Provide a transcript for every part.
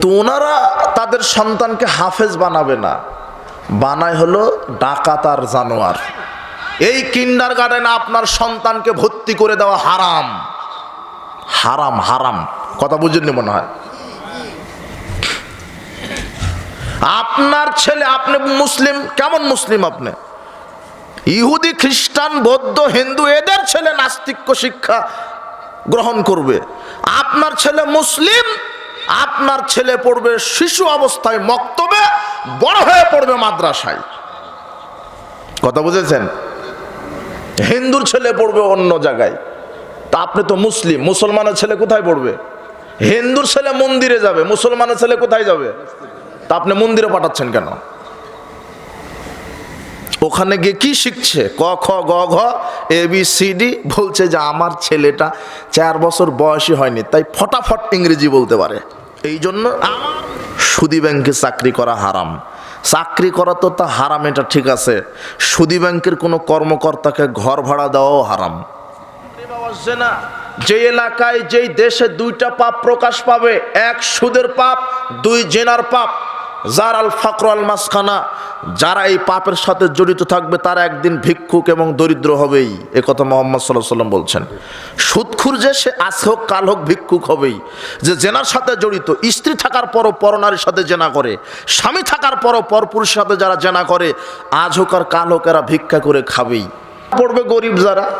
তো ওনারা তাদের সন্তানকে হাফেজ বানাবে না। বানায় হলো ডাকাত আর জানোয়ার। এই কিন্ডার গার্ডেনে আপনার সন্তানকে ভর্তি করে দেওয়া হারাম। হারাম হারাম। কথা বুঝেননি মনে হয়? আপনার ছেলে, আপনি মুসলিম, কেমন মুসলিম আপনি? ইহুদি, খ্রিস্টান, বৌদ্ধ, হিন্দু, এদের ছেলে নাস্তিক্য শিক্ষা গ্রহণ করবে। আপনার ছেলে মুসলিম আপনার ছেলে পড়বে শিশু অবস্থায় মক্তবে, বড় হয়ে পড়বে মাদ্রাসায়। কথা বুঝেছেন? হিন্দুর ছেলে পড়বে অন্য জায়গায়। তা আপনি তো মুসলিম, মুসলমানের ছেলে কোথায় পড়বে? হিন্দুর ছেলে মন্দিরে যাবে, মুসলমানের ছেলে কোথায় যাবে? তা আপনি মন্দিরে পাঠাচ্ছেন কেন? ওখানে গিয়ে কি শিখছে? ক, খ, গ, ঘ, এ, বি, সি, ডি বলছে যে আমার ছেলেটা চার বছর বয়সী হয়নি, তাই ফটাফট ইংরেজি বলতে পারে। এই জন্য সুদি ব্যাংকে চাকরি করা হারাম। চাকরি করা তো তা হারাম, এটা ঠিক আছে। সুদি ব্যাংকের কোনো কর্মকর্তাকে ঘর ভাড়া দেওয়াও হারাম। যে এলাকায় যেই দেশে দুইটা পাপ প্রকাশ পাবে, এক সুদের পাপ, দুই জেনার পাপ। যার আল ফাকর আল মাসখানা, যারা এই পাপের সাথে জড়িত থাকবে, তারা একদিন ভিক্ষুক এবং দরিদ্র হবেই। এ কথা মোহাম্মদ সাল্লাহ সাল্লাম বলছেন। সুৎখুর যে সে আজ হোক, কাল হোক, ভিক্ষুক হবেই। যে জেনার সাথে জড়িত, স্ত্রী থাকার পরও পরনারীর সাথে জেনা করে, স্বামী থাকার পরও পরপুরুষের সাথে যারা জেনা করে, আজ হোক আর কাল হোক এরা ভিক্ষা করে খাবেই। পড়বে গরিব যারা।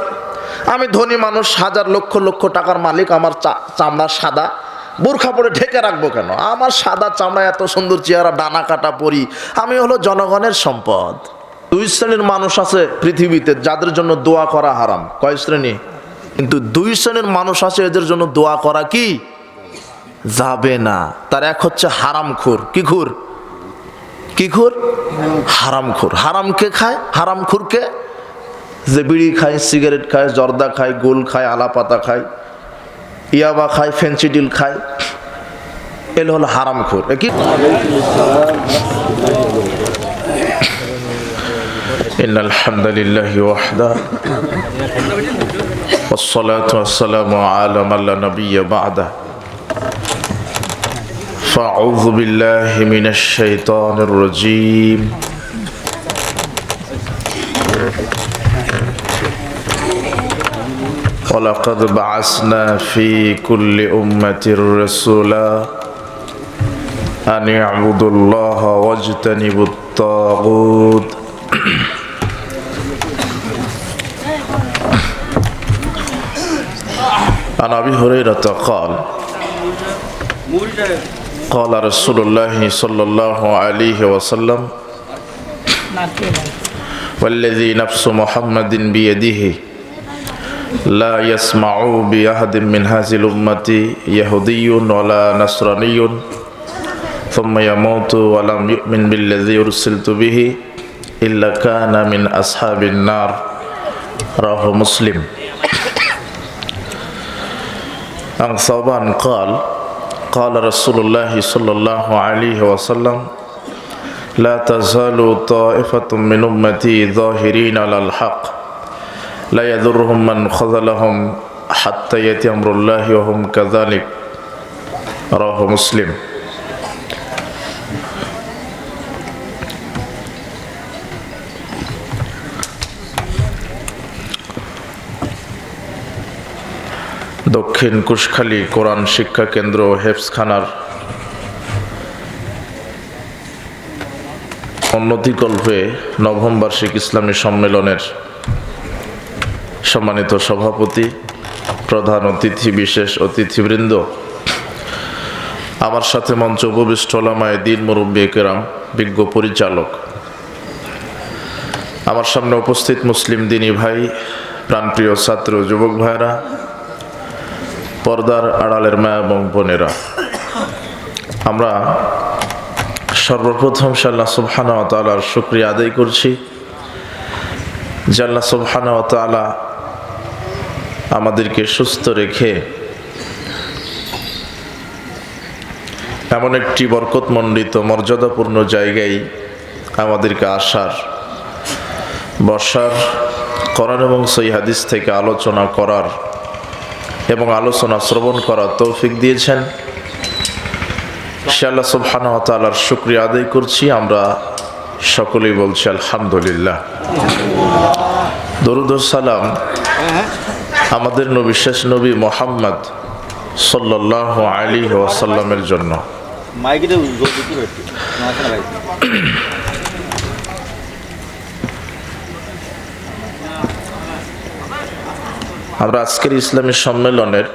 আমি ধনী মানুষ, হাজার লক্ষ লক্ষ টাকার মালিক, আমার চামড়া সাদা। বোরখা পরে ঢেকে রাখব কেন? আমার সাদা চামড়া এত সুন্দর চেহারা, ডানা কাটা পরি, আমি হলো জনগণের সম্পদ। দুই শ্রেণির মানুষ আছে পৃথিবীতে, যাদের জন্য দোয়া করা হারাম। কয় শ্রেণি? কিন্তু দুই শ্রেণির মানুষ আছে, এদের জন্য দোয়া করা কি? যাবে না। তার এক হচ্ছে হারাম খুর। কি খুর? কি খুর? হারাম খুর। হারাম কে খায়? হারাম খুরকে যে বিড়ি খায়, সিগারেট খায়, জর্দা খায়, গোল খায়, আলাপাতা খায়। ইয়াবা খায় ফেন্সিডিল খায় এলো হলো হারাম খোর কি إن الحمد لله وحده والصلاة والسلام على من لا نبي بعده فأعوذ بالله من الشيطان الرجيم ولقد بعثنا في كل أمة رسولا أن يعبدوا الله واجتنبوا الطاغوت. عن أبي هريرة قال قال رسول الله صلى الله عليه وسلم والذي نفس محمد بيده لا يسمع بأحد من هذه الأمة يهودي ولا نصراني. ثم يموت ولم يؤمن بالذي أرسلت به إلا كان من أصحاب النار. رواه مسلم. عن ثوبان قال قال رسول الله صلى الله عليه وسلم لا تزال طائفة من أمتي ظاهرين على الحق. لا يضرهم من خذلهم حتى يأتي أمر الله وهم كذلك رواه مسلم দক্ষিণ কুশখালী কোরআন শিক্ষা কেন্দ্র ও হেফসখানার উন্নতিকল্পে নবম বার্ষিক ইসলামী সম্মেলনের সম্মানিত সভাপতি, প্রধান অতিথি, বিশেষ অতিথিবৃন্দ। আমার সাথে মঞ্চ উপবিষ্ট ওলামায় দিন মুরব্বী কেরাম বিজ্ঞ পরিচালক। আমার সামনে উপস্থিত মুসলিম দিনী ভাই, প্রাণপ্রিয় ছাত্র, যুবক ভাইরা পর্দার আড়ালের মা এবং বোনেরা। আমরা সর্বপ্রথম সাল্লাহ সুবহানা তালার শুক্রিয়া আদায় করছি। জাল্লা সুবহানা তালা আমাদেরকে সুস্থ রেখে এমন একটি বরকতমণ্ডিত, মর্যাদাপূর্ণ জায়গায় আমাদেরকে আসার, বসার করার এবং সেই হাদিস থেকে আলোচনা করার এবং আলোচনা শ্রবণ করার তৌফিক দিয়েছেন। সে আল্লাহ সুবহানাহু ওয়া তাআলার শুকরিয়া আদায় করছি। আমরা সকলেই বলছি আলহামদুলিল্লাহ। দরুদ সালাম। আমাদের নবী শেষ নবী মোহাম্মদ সাল্লাল্লাহু আলাইহি ওয়াসাল্লামের জন্য। আমরা আজকের ইসলামী সম্মেলনের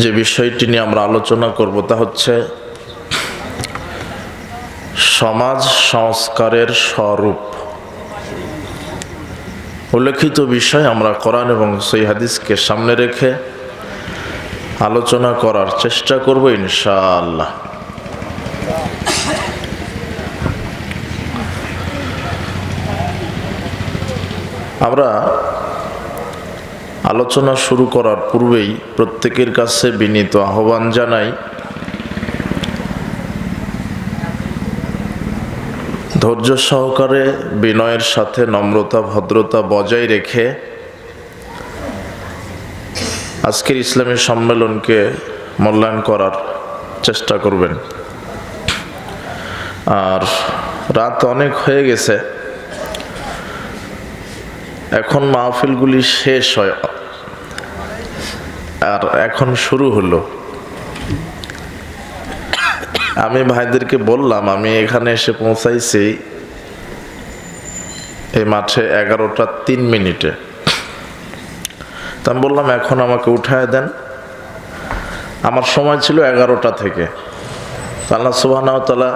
যে বিষয়টি নিয়ে আমরা আলোচনা করব তা হচ্ছে সমাজ সংস্কারের স্বরূপ। উল্লেখিত বিষয় আমরা কোরআন এবং সেই হাদিসকে সামনে রেখে আলোচনা করার চেষ্টা করব ইনশাআল্লাহ। আমরা আলোচনা শুরু করার পূর্বেই প্রত্যেকের কাছে বিনীত আহ্বান জানাই ধৈর্য সহকারে বিনয়ের সাথে নম্রতা, ভদ্রতা বজায় রেখে আজকের ইসলামী সম্মেলনকে মূল্যায়ন করার চেষ্টা করবেন। আর রাত অনেক হয়ে গেছে। এখন মাহফিলগুলি শেষ হয়। আর এখন শুরু হলো। আমি ভাইদেরকে বললাম, আমি এখানে এসে পৌঁছাইছি এই মাঠে এগারোটা তিন মিনিটে। তা আমি বললাম, এখন আমাকে উঠায় দেন। আমার সময় ছিল এগারোটা থেকে। আল্লাহ সুবাহ তালা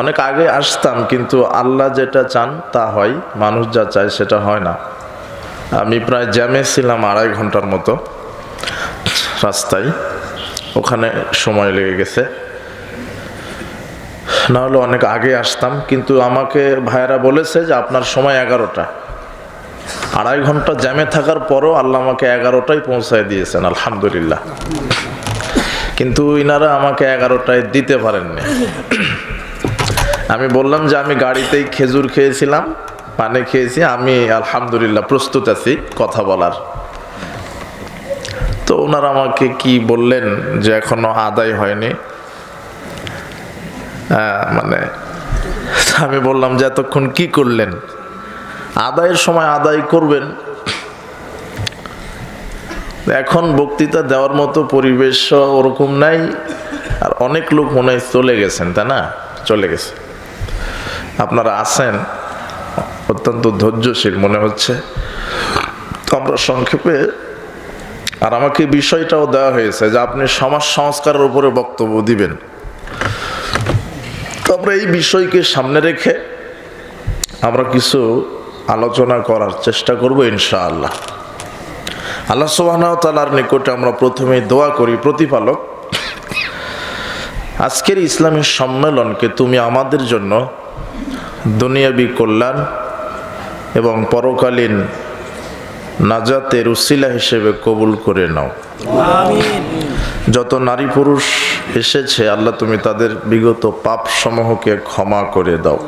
অনেক আগে আসতাম, কিন্তু আল্লাহ যেটা চান তা হয়, মানুষ যা চায় সেটা হয় না। আমি প্রায় জ্যামে ছিলাম আড়াই ঘণ্টার মতো। রাস্তায়। ওখানে সময় লেগে গেছে। না হলে অনেক আগে আসতাম, কিন্তু আমাকে ভাইয়েরা বলেছে যে আপনার সময় এগারোটা। আড়াই ঘণ্টা জ্যামে থাকার পরও আল্লাহ আমাকে এগারোটায় পৌঁছায় দিয়েছেন, আলহামদুলিল্লাহ। কিন্তু ইনারা আমাকে এগারোটায় দিতে পারেননি। আমি বললাম যে আমি গাড়িতেই খেজুর খেয়েছিলাম, পানি খেয়েছি, আমি আলহামদুলিল্লাহ প্রস্তুত আছি কথা বলার। তো ওনারা আমাকে কি বললেন যে এখনও আদায় হয়নি? আহ, মানে আমি বললাম যে এতক্ষণ কি করলেন? আদায়ের সময় আদায় করবেন। এখন বক্তৃতা দেওয়ার মতো পরিবেশ ওরকম নাই আর অনেক লোক মনে হয় চলে গেছেন তাই না? চলে গেছে। আপনারা আছেন অত্যন্ত ধৈর্যশীল মনে হচ্ছে। আমরা সংক্ষেপে আর আমাকে বিষয়টাও দেওয়া হয়েছে যে আপনি সমাজ সংস্কারের উপরে বক্তব্য দিবেন। তো আমরা এই বিষয়কে সামনে রেখে আমরা কিছু আলোচনা করার চেষ্টা করব ইনশাআল্লাহ। আল্লাহ সুবাহ তালার নিকটে আমরা প্রথমেই দোয়া করি, প্রতিপালক, আজকের ইসলামী সম্মেলনকে তুমি আমাদের জন্য দুনিয়াবি কল্যাণ এবং পরকালীন নাজাতের উসিলা হিসেবে কবুল করে নাও। যত নারী পুরুষ এসেছে আল্লাহ তুমি তাদের বিগত পাপ সমূহকে ক্ষমা করে দাও।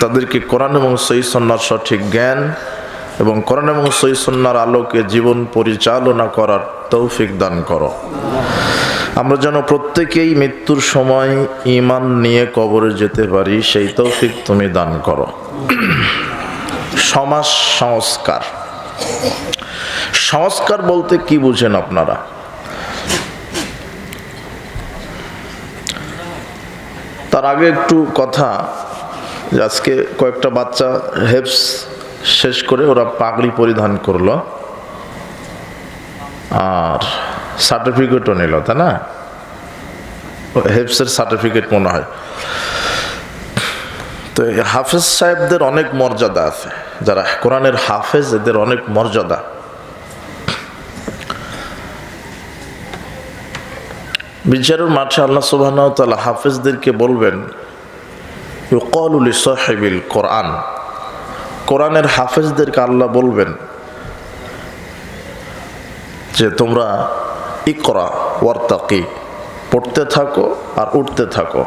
তাদেরকে কোরআন এবং সই সন্ন্যার সঠিক জ্ঞান এবং কোরআন এবং সই সন্ন্যার আলোকে জীবন পরিচালনা করার তৌফিক দান করো। আমরা যেন প্রত্যেকেই মৃত্যুর সময় ইমান নিয়ে কবরে যেতে পারি সেই তৌফিক তুমি দান করো। সমাজ সংস্কার। সংস্কার বলতে কি বুঝেন আপনারা? তার আগে একটু কথা, যে আজকে কয়েকটা বাচ্চা হেপস শেষ করে ওরা পাগড়ি পরিধান করল। আর সার্টিফিকেটও নিল, তাই না? হেপসের সার্টিফিকেট মনে হয়। তো হাফেজ সাহেবদের অনেক মর্যাদা আছে। যারা কোরআনের হাফেজ, এদের অনেক মর্যাদা। বিচারের মাঠে আল্লাহ সুবাহ হাফেজদেরকে বলবেন সাহেবিল কোরআন। কোরআনের হাফেজদেরকে আল্লাহ বলবেন যে, তোমরা ইকরা, ওয়ার্তাকি, পড়তে থাকো আর উঠতে থাকো।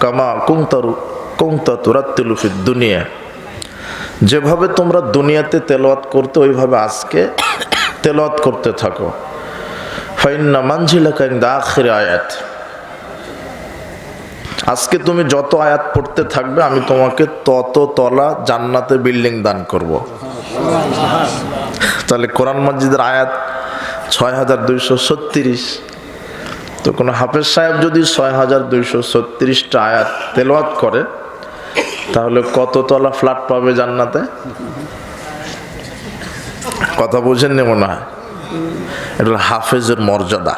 কামা কুংতারু কুংতা তুরাত্তিলুফি দুনিয়া। যেভাবে তোমরা দুনিয়াতে তেলাওয়াত করতে, ওইভাবে আজকে তেলত করতে থাকো। ফাইন্না মানজিলাকা ইনদা আখির আয়াত। আজকে তুমি যত আয়াত পড়তে থাকবে, আমি তোমাকে তত তলা জান্নাতে বিল্ডিং দান করব। তাহলে কোরআন মসজিদের আয়াত ছয় হাজার দুইশো ছত্রিশ। তো কোনো হাফেজ সাহেব যদি ছয় হাজার দুইশো ছত্রিশটা আয়াত তেলাওয়াত করে তাহলে কত তলা ফ্ল্যাট পাবে জান্নাতে? কথা বুঝেননি মনে হয়। এটা হাফেজের মর্যাদা।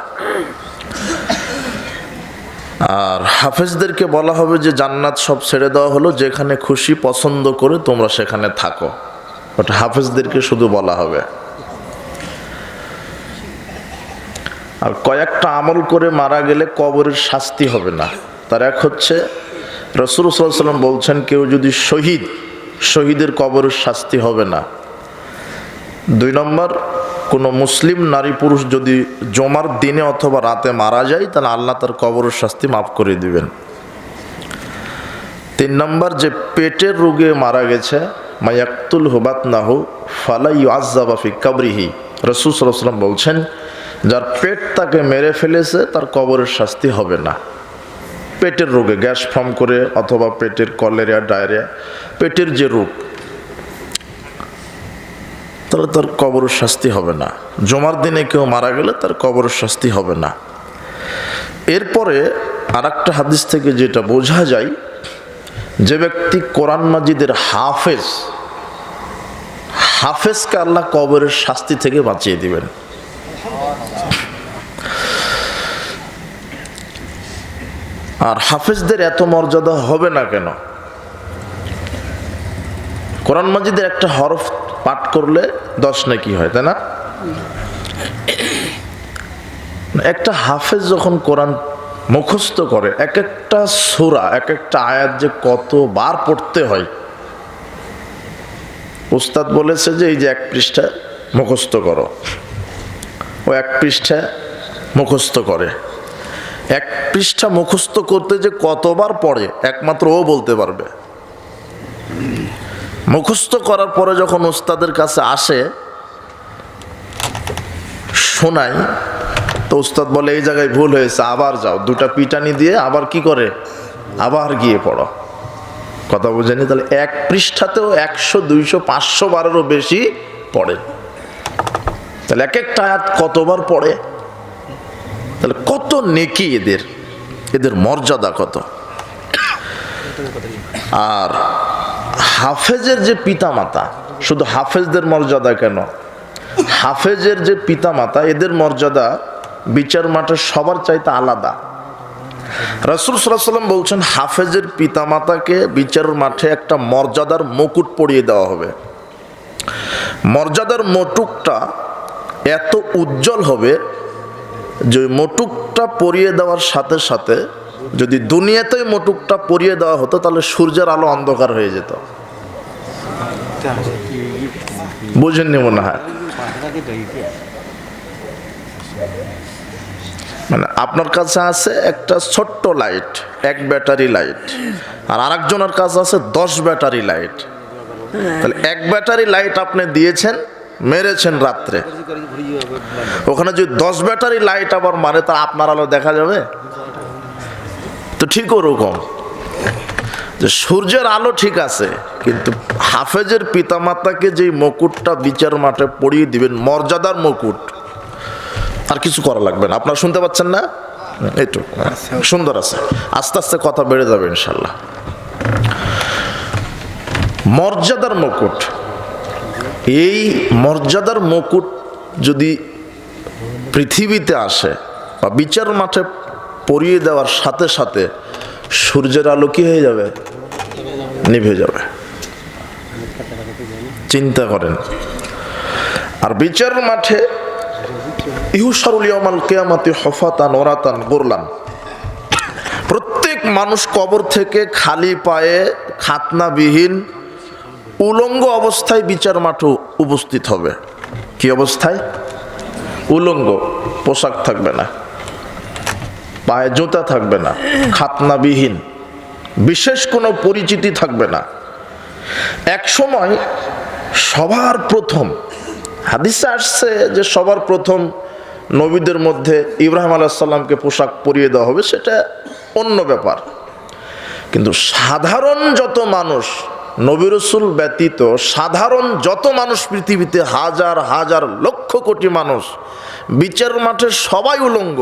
আর হাফেজদেরকে বলা হবে যে জান্নাত সব ছেড়ে দেওয়া হলো, যেখানে খুশি পছন্দ করে তোমরা সেখানে থাকো। ওটা হাফেজদেরকে শুধু বলা হবে। আর কয়েকটা আমল করে মারা গেলে কবরের শাস্তি হবে না। তার এক হচ্ছে রসুল সাল্লাম বলছেন, কেউ যদি শহীদ, শহীদের কবরের শাস্তি হবে না। দুই নম্বর, কোনো মুসলিম নারী পুরুষ যদি জমার দিনে অথবা রাতে মারা যায়, তাহলে আল্লাহ তার কবরের শাস্তি মাফ করে দিবেন। তিন নম্বর, যে পেটের রোগে মারা গেছে, মায়াক্তুল হুবাত নাহু ফালাই আজাবাফি কাবরিহি। রসুল সাল্লাম বলছেন, যার পেট তাকে মেরে ফেলেছে, তার কবরের শাস্তি হবে না। পেটের রোগে, গ্যাস ফর্ম করে অথবা পেটের কলেরিয়া ডায়রিয়া, পেটের যে রোগ, তাহলে তার কবরের শাস্তি হবে না। জমার দিনে কেউ মারা গেলে তার কবরের শাস্তি হবে না। এরপরে আর একটা হাদিস থেকে যেটা বোঝা যায়, যে ব্যক্তি কোরআন মাজিদের হাফেজ, হাফেজকে আল্লাহ কবরের শাস্তি থেকে বাঁচিয়ে দিবেন। আর হাফেজদের এত মর্যাদা হবে না কেন? কোরআন মাজিদের একটা হরফ পাঠ করলে দশ নাকি হয়, তাই না? একটা হাফেজ যখন কোরআন মুখস্থ করে এক একটা সুরা এক একটা আয়াত যে কতবার পড়তে হয়, উস্তাদ বলেছে যে এই যে এক পৃষ্ঠা মুখস্থ করো। ও এক পৃষ্ঠা মুখস্থ করে। এক পৃষ্ঠা মুখস্থ করতে যে কতবার পড়ে, একমাত্র ও বলতে পারবে। মুখস্থ করার পরে যখন ওস্তাদের কাছে আসে শোনাই তো ওস্তাদ বলে, এই জায়গায় ভুল হয়েছে, আবার যাও, দুটা পিটানি দিয়ে আবার কি করে? আবার গিয়ে পড়ো। কথা বুঝেনি? তাহলে এক পৃষ্ঠাতেও একশো, দুইশো, পাঁচশো বারেরও বেশি পড়ে। তাহলে এক একটা আয়াত কতবার পড়ে? তাহলে কত নেকি এদের? এদের মর্যাদা কত? আর হাফেজের যে পিতামাতা, শুধু হাফেজদের মর্যাদা কেন? হাফেজের যে পিতামাতা, এদের মর্যাদা বিচার মাঠে সবার চাইতে আলাদা। রাসুল সাল্লাম বলছেন, হাফেজের পিতামাতাকে বিচার মাঠে একটা মর্যাদার মুকুট পরিয়ে দেওয়া হবে। মর্যাদার মটুকটা এত উজ্জ্বল হবে যে মটুকটা পরিয়ে দেওয়ার সাথে সাথে যদি দুনিয়াতেই মটুকটা পরিয়ে দেওয়া হতো, তাহলে সূর্যের আলো অন্ধকার হয়ে যেত। বুঝেননি মনে হয়? মানে আপনার কাছে আছে একটা ছোট্ট লাইট, এক ব্যাটারি লাইট, আর আরেকজনের কাছে আছে দশ ব্যাটারি লাইট। তাহলে এক ব্যাটারি লাইট আপনি দিয়েছেন মেরেছেন রাত্রে। ওখানে যদি দশ ব্যাটারি লাইট আবার মারে, তা আপনার আলো দেখা যাবে? তো ঠিক ওরকম। যে সূর্যের আলো ঠিক আছে, কিন্তু হাফেজের পিতামাতাকে যেই মুকুটটা বিচার মাঠে পড়িয়ে দিবেন, মর্যাদার মুকুট, আর কিছু করা লাগবে না। আপনারা শুনতে পাচ্ছেন না? একটু সুন্দর আছে। আস্তে আস্তে কথা বেড়ে যাবে ইনশাল্লাহ। মর্যাদার মুকুট। এই মর্যাদার মুকুট যদি পৃথিবীতে আসে বা বিচার মাঠে পরিয়ে দেওয়ার সাথে সাথে সূর্যের আলো কি হয়ে যাবে? নিভে যাবে। চিন্তা করেন। আর বিচার মাঠে ইহুসারুল ইয়ামাল কেয়ামাতি হফাতান ওরাতান গোরলান। প্রত্যেক মানুষ কবর থেকে খালি পায়ে খাতনাবিহীন উলঙ্গ অবস্থায় বিচার মাঠে উপস্থিত হবে। কি অবস্থায়? উলঙ্গ, পোশাক থাকবে না। পায়ে জুতা থাকবে না, খাতনাবিহীন। বিশেষ কোনো পরিচিতি থাকবে না। এক সময় সবার প্রথম, হাদিসে আসছে যে সবার প্রথম নবীদের মধ্যে ইব্রাহিম আলাইসাল্লামকে পোশাক পরিয়ে দেওয়া হবে, সেটা অন্য ব্যাপার। কিন্তু সাধারণ যত মানুষ নবী রসুল ব্যতীত সাধারণ যত মানুষ পৃথিবীতে হাজার হাজার লক্ষ কোটি মানুষ বিচার মাঠে সবাই উলঙ্গ।